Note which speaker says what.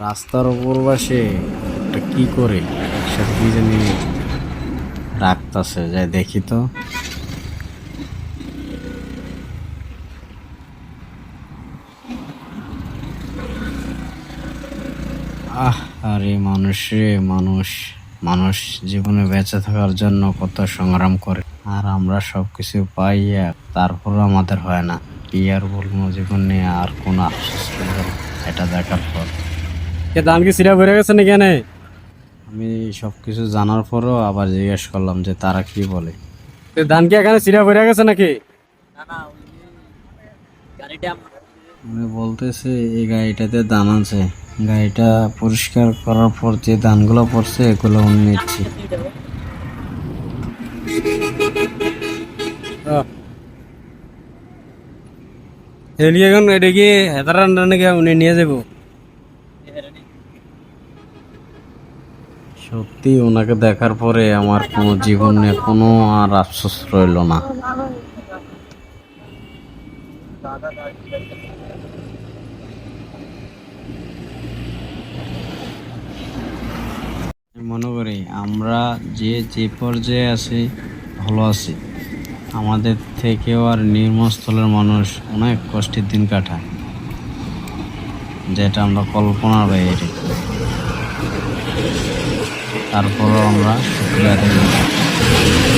Speaker 1: রাস্তার উপর বসে এটা কি করে একসাথে কি জানি রাখতেছে যাই দেখি তো। আহ আরে মানুষ রে মানুষ। মানুষ জীবনে বেঁচে থাকার জন্য কত সংগ্রাম করে। আর আমরা সবকিছু পাই এক, তারপরও আমাদের হয় না। কি আর বলব জীবন নিয়ে আর কোন করব এটা দেখার পর।
Speaker 2: কে ধান কি সিরা ভরে গেছে নাকি এনে?
Speaker 1: আমি সবকিছু জানার পরও আবার জিজ্ঞেস করলাম যে তারা কি বলে।
Speaker 2: ধান কি এখানে সিরা ভরে গেছে নাকি?
Speaker 1: আমি বলতেছে এই গাড়িটাতে দান আছে। গাড়িটা পরিষ্কার করার পর যে ধানগুলো পড়ছে এগুলো আমি নিচ্ছি
Speaker 2: এলি এখন এটা কি হেতার রান্না নাকি উনি নিয়ে যাব?
Speaker 1: সত্যি ওনাকে দেখার পরে আমার কোনো জীবনে কোনো আর আফসোস রইল না। মনে করি আমরা যে যে পর্যায়ে আছি, ভালো আছি। আমাদের থেকেও আর নির্মস্থলের মানুষ অনেক কষ্টের দিন কাটায়, যেটা আমরা কল্পনার বাইরে তারপরও আমরা শুক্রিয়া করি।